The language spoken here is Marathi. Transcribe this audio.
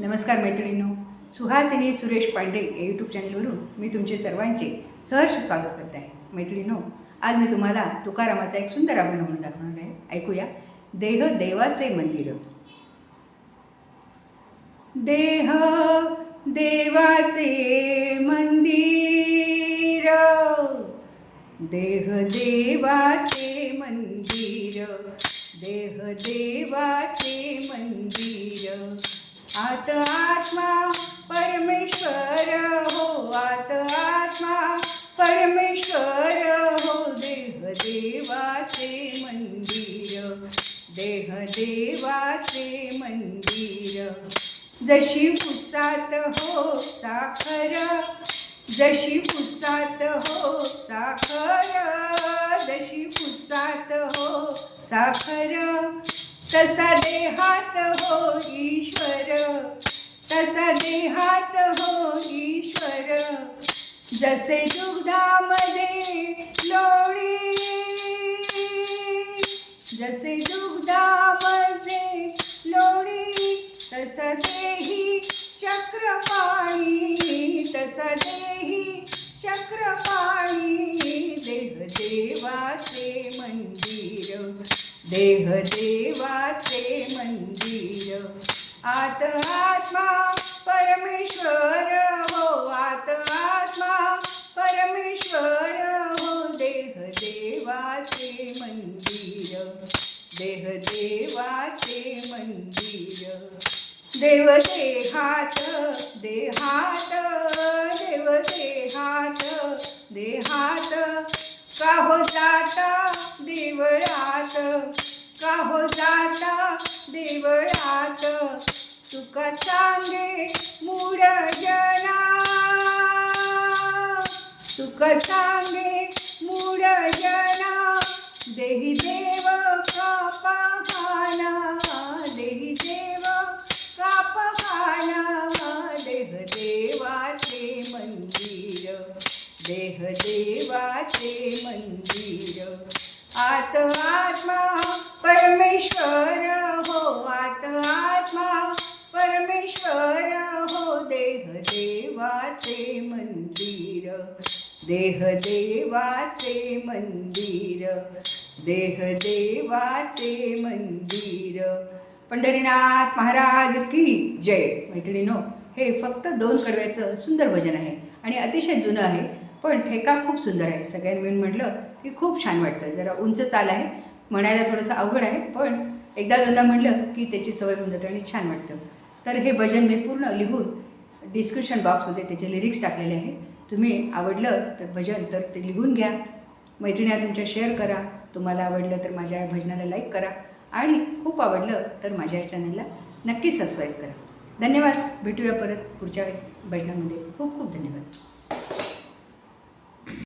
नमस्कार मैत्रिणींनो. सुहासिनी सुरेश पांडे या यूट्यूब चॅनलवरून मी तुमचे सर्वांचे सहर्ष स्वागत करत आहे. मैत्रिणींनो आज मी तुम्हाला तुकारामाचा एक सुंदर अभंग म्हणून दाखवणार आहे. ऐकूया. देह देवाचे मंदिर. देह देवाचे मंदिर. देह देवाचे मंदिर. देह देवाचे आत आत्मा परमेश्वर हो आत आत्मा परमेश्वर हो देह देवाचे मंदिर देह देवाचे मंदिर. जशी पुसात हो साखर जशी पुसात हो साखर जशी पुसात हो साखर तसा देहात हो ईश्वर तसा देहात हो ईश्वर. जसे दुग्धामध्ये लोणी जसे दुग्धामध्ये लोणी तसा देही चक्रपाळी तसा देही चक्रपाळी देह देवाचे मन देह देवाचे मंदिर. आत आत्मा परमेश्वर हो आत आत्मा परमेश्वर हो देहदेवाचे मंदिर. देहदेवाचे मंदिर. देवदेहात देहात का हो जाता देवळात? का हो जाता देवळात? तुका सांगे मूळ जना. तुका सांगे मूळ जना. देही देव कापा देह देवाचे मंदिर. आत आत्मा परमेश्वर हो आत आत्मा परमेश्वर हो देह देवाचे मंदिर. देह देवाचे मंदिर. देह देवाचे मंदिर. पंढरीनाथ महाराज की जय. मैत्रिणीनो हे फक्त दोन कडव्याचं सुंदर भजन आहे आणि अतिशय जुनं आहे. पण ठेका खूप सुंदर आहे. सगळ्यांनी मिळून म्हटलं की खूप छान वाटतं. जरा उंच चाल आहे. म्हणायला थोडंसं अवघड आहे पण एकदा दोनदा म्हटलं की त्याची सवय होऊन जाते आणि छान वाटतं. तर हे भजन मी पूर्ण लिहून डिस्क्रिप्शन बॉक्समध्ये त्याचे लिरिक्स टाकलेले आहे. तुम्ही आवडलं तर भजन तर ते लिहून घ्या. मैत्रिणी तुमच्या शेअर करा. तुम्हाला आवडलं तर माझ्या या भजनाला लाईक करा. आणि खूप आवडलं तर माझ्या या चॅनलला नक्की सबस्क्राईब करा. धन्यवाद. भेटूया परत पुढच्या भजनामध्ये. खूप खूप धन्यवाद.